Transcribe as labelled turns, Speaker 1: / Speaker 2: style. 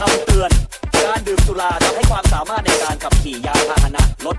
Speaker 1: คำเตือน การดื่มสุราทำให้ความสามารถในการขับขี่ยานพาหนะลด